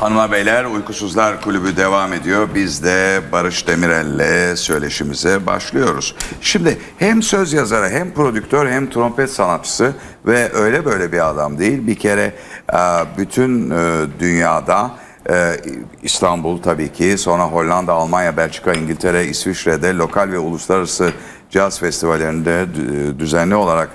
Hanımlar beyler Uykusuzlar Kulübü devam ediyor. Biz de Barış Demirel'le söyleşimize başlıyoruz. Şimdi hem söz yazarı hem prodüktör hem trompet sanatçısı ve öyle böyle bir adam değil. Bir kere e, bütün e, dünyada e, İstanbul tabii ki sonra Hollanda, Almanya, Belçika, İngiltere, İsviçre'de lokal ve uluslararası caz festivallerinde dü- düzenli olarak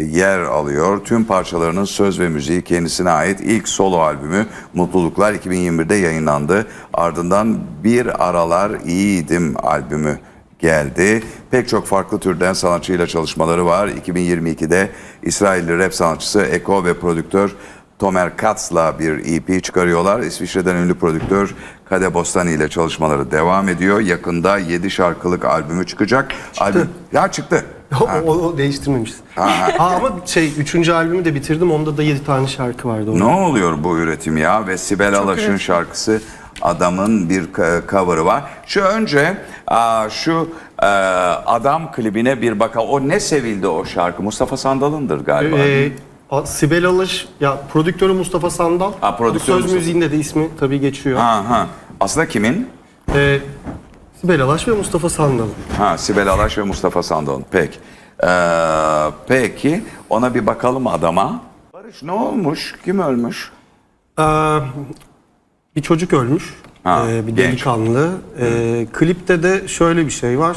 yer alıyor. Tüm parçalarının söz ve müziği kendisine ait ilk solo albümü Mutluluklar 2021'de yayınlandı. Ardından Bir Aralar İyiydim albümü geldi. Pek çok farklı türden sanatçıyla çalışmaları var. 2022'de İsrailli rap sanatçısı Eko ve prodüktör Tomer Katz'la bir EP çıkarıyorlar. İsviçre'den ünlü prodüktör Kade Bostani ile çalışmaları devam ediyor. Yakında 7 şarkılık albümü çıkacak. Albüm ya çıktı. o, o değiştirmemişiz. Ha, ama şey üçüncü albümü de bitirdim. Onda da yedi tane şarkı vardı. Ne oluyor bu üretim ya? Ve Sibel Alaş'ın üretim. şarkısı Adam'ın bir cover'ı var. Şu önce şu Adam klibine bir bakalım. O ne sevildi o şarkı? Mustafa Sandal'ındır galiba. Ee, A- Sibel Alış, ya prodüktörü Mustafa Sandal. Ha, prodüktörü Söz Mustafa. müziğinde de ismi tabii geçiyor. Ha ha. Aslında kimin? Ee, Sibel Alaş ve Mustafa Sandal. Ha Sibel Alaş ve Mustafa Sandal. Peki. Ee, peki ona bir bakalım adama. Barış ne olmuş? Kim ölmüş? Ee, bir çocuk ölmüş. Ha, Ee, bir genç. delikanlı. Ee, klipte de şöyle bir şey var.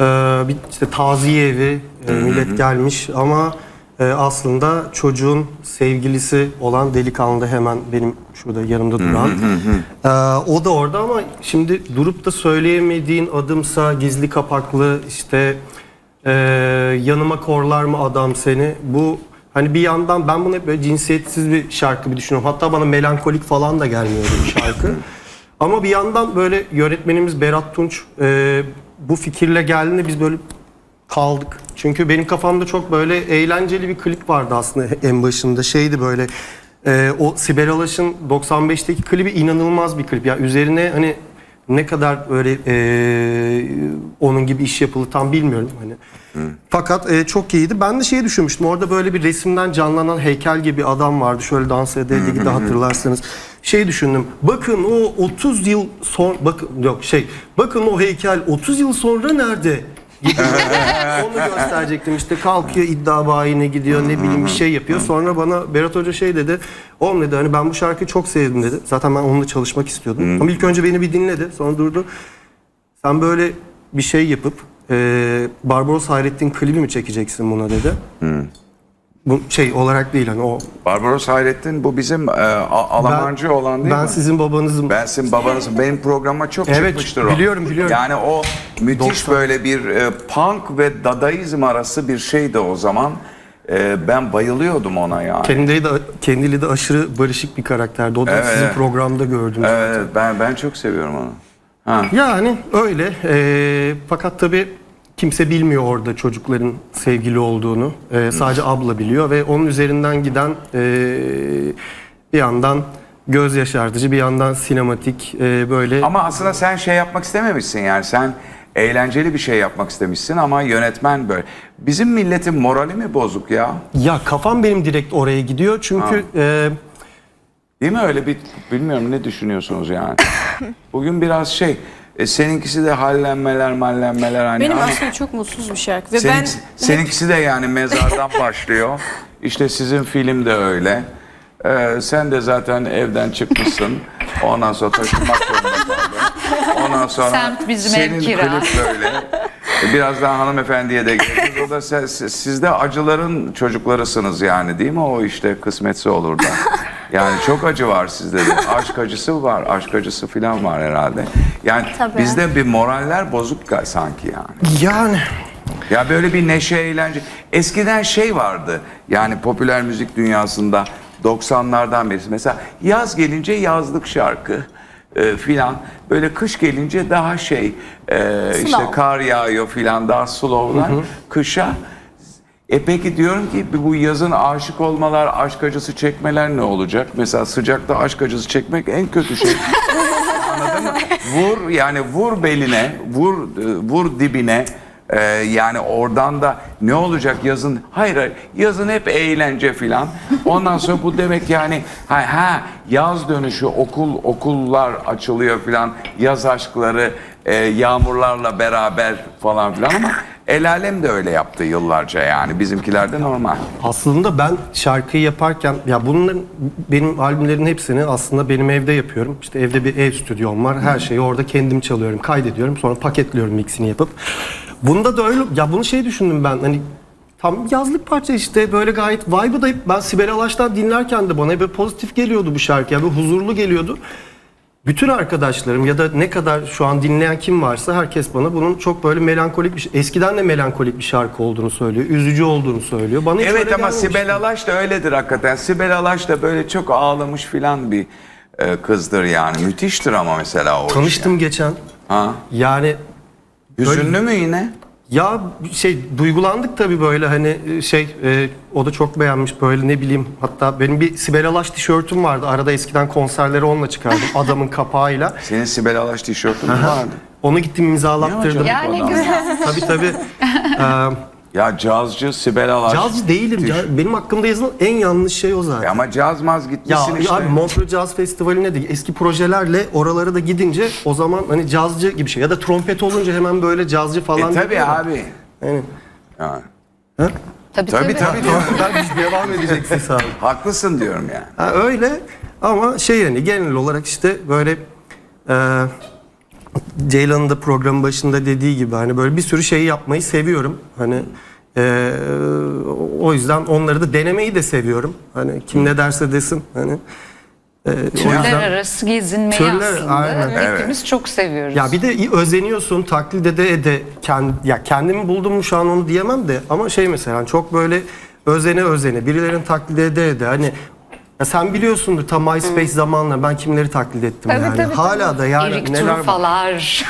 Ee, bir işte taziye evi, e, millet gelmiş ama e, aslında çocuğun sevgilisi olan delikanlı hemen benim şurada yanımda duran. Ee, o da orada ama şimdi durup da söyleyemediğin adımsa gizli kapaklı işte e, yanıma korlar mı adam seni bu hani bir yandan ben bunu hep böyle cinsiyetsiz bir şarkı gibi düşünüyorum. Hatta bana melankolik falan da gelmiyor bu şarkı. Ama bir yandan böyle yönetmenimiz Berat Tunç e, bu fikirle geldiğinde biz böyle kaldık. Çünkü benim kafamda çok böyle eğlenceli bir klip vardı aslında en başında. Şeydi böyle e, o Sibel Alaş'ın 95'teki klibi inanılmaz bir klip. Ya üzerine hani ne kadar böyle e, onun gibi iş yapıldı tam bilmiyorum hani. Fakat e, çok iyiydi. Ben de şeyi düşünmüştüm. Orada böyle bir resimden canlanan heykel gibi adam vardı. Şöyle dans ederdi gibi hatırlarsanız. Şey düşündüm. Bakın o 30 yıl son bakın yok şey. Bakın o heykel 30 yıl sonra nerede? Onu gösterecektim işte kalkıyor iddia bayine gidiyor ne bileyim bir şey yapıyor. Sonra bana Berat Hoca şey dedi. Oğlum dedi hani ben bu şarkıyı çok sevdim dedi. Zaten ben onunla çalışmak istiyordum. Ama ilk önce beni bir dinledi. Sonra durdu. Sen böyle bir şey yapıp e, Barbaros Hayrettin klibi mi çekeceksin buna dedi. Bu şey olarak değil hani o. Barbaros Hayrettin bu bizim e, A- Alamancı olan değil ben mi? sizin babanızım. Ben sizin babanızım. Benim programa çok Evet, çıkmıştır o. biliyorum, biliyorum. Yani o müthiş 90. böyle bir e, punk ve dadaizm arası bir şeydi o zaman. E, ben bayılıyordum ona yani. Kendileri de kendileri de aşırı barışık bir karakterdi. O da Evet. sizin programda gördüm. Evet, ben ben çok seviyorum onu. Ha. Yani öyle. Ee, fakat tabii kimse bilmiyor orada çocukların sevgili olduğunu. Ee, sadece abla biliyor ve onun üzerinden giden ee, bir yandan göz yaşartıcı bir yandan sinematik ee, böyle Ama aslında sen şey yapmak istememişsin yani sen eğlenceli bir şey yapmak istemişsin ama yönetmen böyle. Bizim milletin morali mi bozuk ya? ya kafam benim direkt oraya gidiyor çünkü ee, Değil mi öyle bir bilmiyorum ne düşünüyorsunuz yani? Bugün biraz şey e, seninkisi de hallenmeler mallenmeler hani Benim ama aslında çok mutsuz bir şarkı. Ve seninkisi, ben seninkisi de yani mezardan başlıyor. İşte sizin film de öyle. Ee, sen de zaten evden çıkmışsın. Ondan sonra taşınmak zorunda kaldın. Ondan sonra Semt bizim ev senin kira. klip böyle. E, Birazdan hanımefendiye de geleceğiz. O da siz, siz de acıların çocuklarısınız yani değil mi? O işte kısmetse olur da. Yani çok acı var sizde de. Aşk acısı var. Aşk acısı falan var herhalde. Yani Tabii. bizde bir moraller bozuk sanki yani. yani Ya böyle bir neşe eğlence. Eskiden şey vardı. Yani popüler müzik dünyasında 90'lardan beri. Mesela yaz gelince yazlık şarkı e, filan. Böyle kış gelince daha şey e, işte kar yağıyor filan daha slow'lar. Kışa e peki diyorum ki bu yazın aşık olmalar, aşk acısı çekmeler ne olacak? Mesela sıcakta aşk acısı çekmek en kötü şey. Anladın mı? Vur yani vur beline, vur e, vur dibine Ee, yani oradan da ne olacak yazın? Hayır, hayır yazın hep eğlence filan. Ondan sonra bu demek yani ha, ha yaz dönüşü okul okullar açılıyor filan. Yaz aşkları e, yağmurlarla beraber falan filan ama el alem de öyle yaptı yıllarca yani bizimkiler de normal. Aslında ben şarkıyı yaparken ya bunların benim albümlerin hepsini aslında benim evde yapıyorum. İşte evde bir ev stüdyom var. Her şeyi orada kendim çalıyorum, kaydediyorum. Sonra paketliyorum mixini yapıp. Bunda da öyle ya bunu şey düşündüm ben hani tam yazlık parça işte böyle gayet vibe'ı da ben Sibel Alaş'tan dinlerken de bana böyle pozitif geliyordu bu şarkı. Ya böyle huzurlu geliyordu. Bütün arkadaşlarım ya da ne kadar şu an dinleyen kim varsa herkes bana bunun çok böyle melankolik bir eskiden de melankolik bir şarkı olduğunu söylüyor. Üzücü olduğunu söylüyor. Bana hiç Evet öyle ama gelmemişti. Sibel Alaş da öyledir hakikaten. Sibel Alaş da böyle çok ağlamış filan bir e, kızdır yani. Müthiştir ama mesela o iş Tanıştım geçen. yani. Ha? Yani Hüzünlü mü yine? Ya şey duygulandık tabii böyle hani şey e, o da çok beğenmiş böyle ne bileyim hatta benim bir Sibel Alaş tişörtüm vardı. Arada eskiden konserleri onunla çıkardım adamın kapağıyla. Senin Sibel Alaş tişörtün mü vardı? Onu gittim imzalattırdım. Ne Ya ne Adam. güzel. Tabii tabii. Ee, Ya cazcı Sibel Alaş. cazcı değilim. Ya, benim hakkımda yazılan en yanlış şey o zaten. Ama caz maz Ya, gitmişsin ya işte. abi Montreux Jazz Festivali'ne de eski projelerle oralara da gidince o zaman hani cazcı gibi şey ya da trompet olunca hemen böyle cazcı falan. e tabi diyorlar. abi. Yani. Yani. Tabii Tabii tabii diyorum. ben biz devam edeceksiniz abi. Haklısın diyorum yani. Ha, öyle ama şey yani genel olarak işte böyle e, Ceylan'ın da programın başında dediği gibi hani böyle bir sürü şeyi yapmayı seviyorum. Hani e, o yüzden onları da denemeyi de seviyorum. Hani kim ne derse desin hani. e, Türler arası gezinmeyi Türler, aslında aynen. hepimiz çok seviyoruz. Ya bir de özeniyorsun, taklit ede ede kend, ya kendimi buldum mu şu an onu diyemem de ama şey mesela hani çok böyle özene özene birilerin taklit ede ede hani ya sen biliyorsundur tam MySpace zamanla ben kimleri taklit ettim Tabii, yani. tabii, Hala tabii. da yani Erik neler var.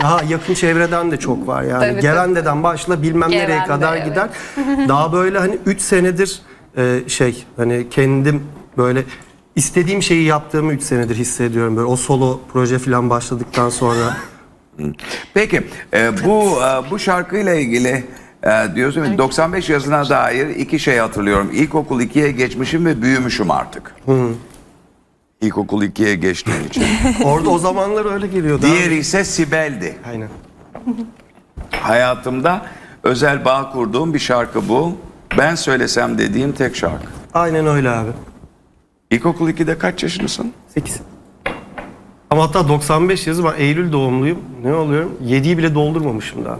Daha yakın çevreden de çok var yani. Tabii, Gerende'den başla bilmem nereye Gerende, kadar evet. gider. Daha böyle hani 3 senedir e, şey hani kendim böyle istediğim şeyi yaptığımı 3 senedir hissediyorum. Böyle o solo proje falan başladıktan sonra. Peki e, bu e, bu şarkıyla ilgili e, diyorsun ki 95 yazına dair iki şey hatırlıyorum. İlkokul 2'ye geçmişim ve büyümüşüm artık. İlkokul 2'ye geçtiğim için. Orada o zamanlar öyle geliyordu. Diğeri ise Sibel'di. Aynen. Hayatımda özel bağ kurduğum bir şarkı bu. Ben söylesem dediğim tek şarkı. Aynen öyle abi. İlkokul 2'de kaç yaşındasın? 8. Ama hatta 95 yazı ben Eylül doğumluyum. Ne oluyorum? 7'yi bile doldurmamışım daha.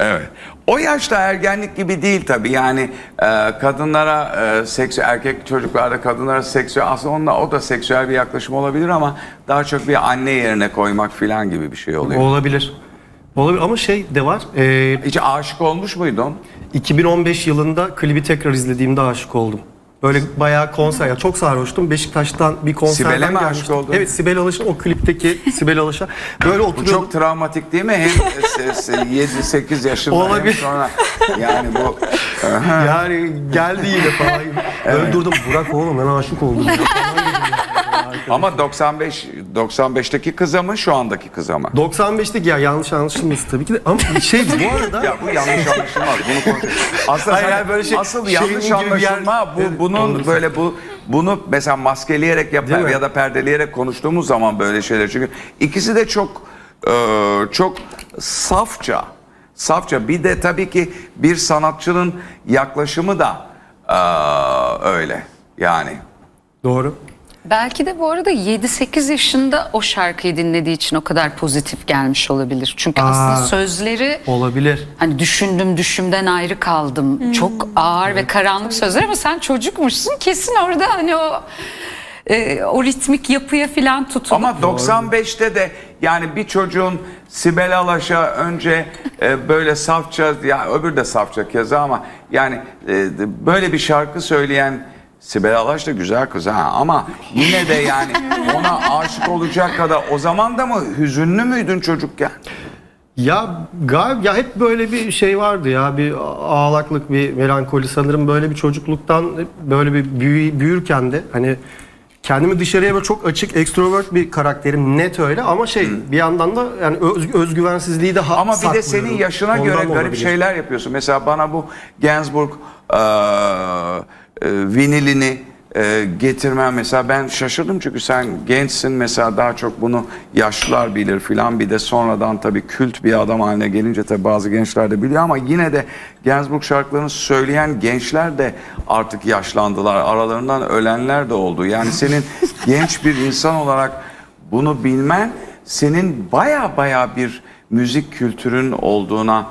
Evet. O yaşta ergenlik gibi değil tabii. Yani e, kadınlara e, seksüel, erkek çocuklarda kadınlara seksüel aslında onunla o da seksüel bir yaklaşım olabilir ama daha çok bir anne yerine koymak filan gibi bir şey oluyor. Olabilir. Olabilir ama şey de var. e, Hiç aşık olmuş muydun? 2015 yılında klibi tekrar izlediğimde aşık oldum. Böyle bayağı konser, ya çok sarhoştum. Beşiktaş'tan bir konserden Sibel'e mi aşık gelmiştim. oldun? Evet Sibel Alış'ın o klipteki Sibel Alış'a böyle Bu oturuyordum. çok travmatik değil mi? Hem 7-8 yaşında hem Olabilir. sonra yani bu Yani geldi yine falan. Böyle durdum. Burak oğlum ben aşık oldum. ya falan dedim ya. Ama 95 95'teki kıza mı şu andaki kıza mı? 95'teki ya yanlış anlaşılması tabii ki de ama şey bu arada Ya bu yanlış anlaşılmaz. Bunu konuş. Aslında Hayır, sen- hayır, böyle şey- asıl şeyin yanlış gibi bir yer- anlaşılma bu Evet, bunun doğru. böyle bu bunu mesela maskeleyerek Değil yapar mi? ya da perdeleyerek konuştuğumuz zaman böyle şeyler çünkü ikisi de çok e, çok safça safça bir de tabii ki bir sanatçının yaklaşımı da e, öyle yani. doğru. Belki de bu arada 7-8 yaşında o şarkıyı dinlediği için o kadar pozitif gelmiş olabilir. Çünkü Aa. aslında sözleri Olabilir. hani düşündüm düşümden ayrı kaldım. Çok ağır ve karanlık sözler ama sen çocukmuşsun. Kesin orada hani o e, o ritmik yapıya filan tutulup Ama 95'te de yani bir çocuğun Sibel Alaş'a önce e, böyle safça ya öbür de safça keza ama yani e, böyle bir şarkı söyleyen Sibel Alaş da güzel kız ha ama yine de yani ona aşık olacak kadar o zaman da mı hüzünlü müydün çocukken? Ya galiba ya hep böyle bir şey vardı ya bir ağlaklık bir melankoli sanırım böyle bir çocukluktan böyle bir büyü- büyürken de hani kendimi dışarıya böyle çok açık, ekstrovert bir karakterim net öyle ama şey bir yandan da yani öz, özgüvensizliği de ha- Ama bir de senin yaşına Ondan göre da garip olabilir. şeyler yapıyorsun. Mesela bana bu Gainsbourg eee, vinilini e, getirmen mesela ben şaşırdım çünkü sen gençsin. Mesela daha çok bunu yaşlılar bilir filan. Bir de sonradan tabii kült bir adam haline gelince tabii bazı gençler de biliyor. Ama yine de Gainsbourg şarkılarını söyleyen gençler de artık yaşlandılar. Aralarından ölenler de oldu. Yani senin genç bir insan olarak bunu bilmen senin baya baya bir müzik kültürün olduğuna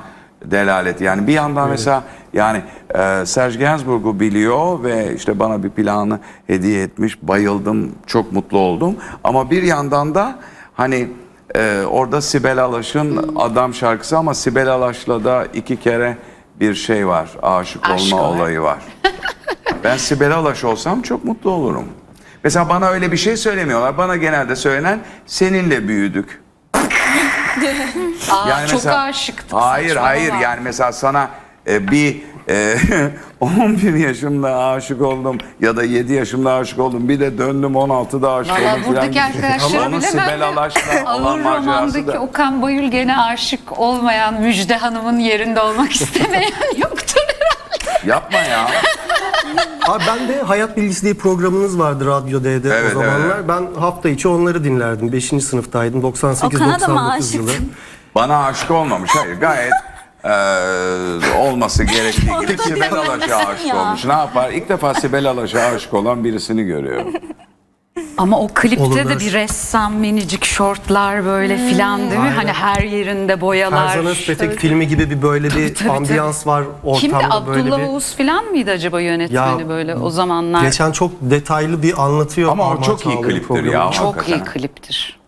delalet. Yani bir yandan mesela yani e, Serge Gainsbourg'u biliyor ve işte bana bir planı hediye etmiş. Bayıldım, çok mutlu oldum. Ama bir yandan da hani e, orada Sibel Alaş'ın Adam şarkısı ama Sibel Alaş'la da iki kere bir şey var. Aşık Aşk olma var. olayı var. Ben Sibel Alaş olsam çok mutlu olurum. Mesela bana öyle bir şey söylemiyorlar. Bana genelde söylenen seninle büyüdük. Aa, çok aşıktım. Hayır saçmalama. hayır yani mesela sana e, bir e, 11 yaşımda aşık oldum ya da 7 yaşımda aşık oldum. Bir de döndüm 16'da aşık Valla oldum. buradaki filan. arkadaşlara Ama onun bilemem Sibel de Alaş'la olan Ağır macerası romandaki da. Okan Bayül gene aşık olmayan Müjde Hanım'ın yerinde olmak istemeyen yoktur herhalde. Yapma ya. Abi ben de Hayat Bilgisi diye programınız vardı Radyo D'de Evet, o zamanlar. evet. Ben hafta içi onları dinlerdim. 5. sınıftaydım. Okan'a da mı 98-99 yılı. Bana aşık olmamış. Hayır gayet e, olması gerektiği gibi Sibel bir Alaş'a aşık ya. olmuş. Ne yapar? İlk defa Sibel Alaş'a aşık olan birisini görüyorum. Ama o klipte Olurlar. de bir ressam minicik şortlar böyle filan değil mi? Aynen. Hani her yerinde boyalar. Erzan Özpetek filmi gibi bir böyle bir tabii, ambiyans var Kimdi? ortamda böyle Abdullah bir. Oğuz filan mıydı acaba yönetmeni Ya, böyle o zamanlar? Geçen çok detaylı bir anlatıyor. Ama o Armağan çok iyi Çağlayan kliptir ya. Çok hakikaten. iyi kliptir.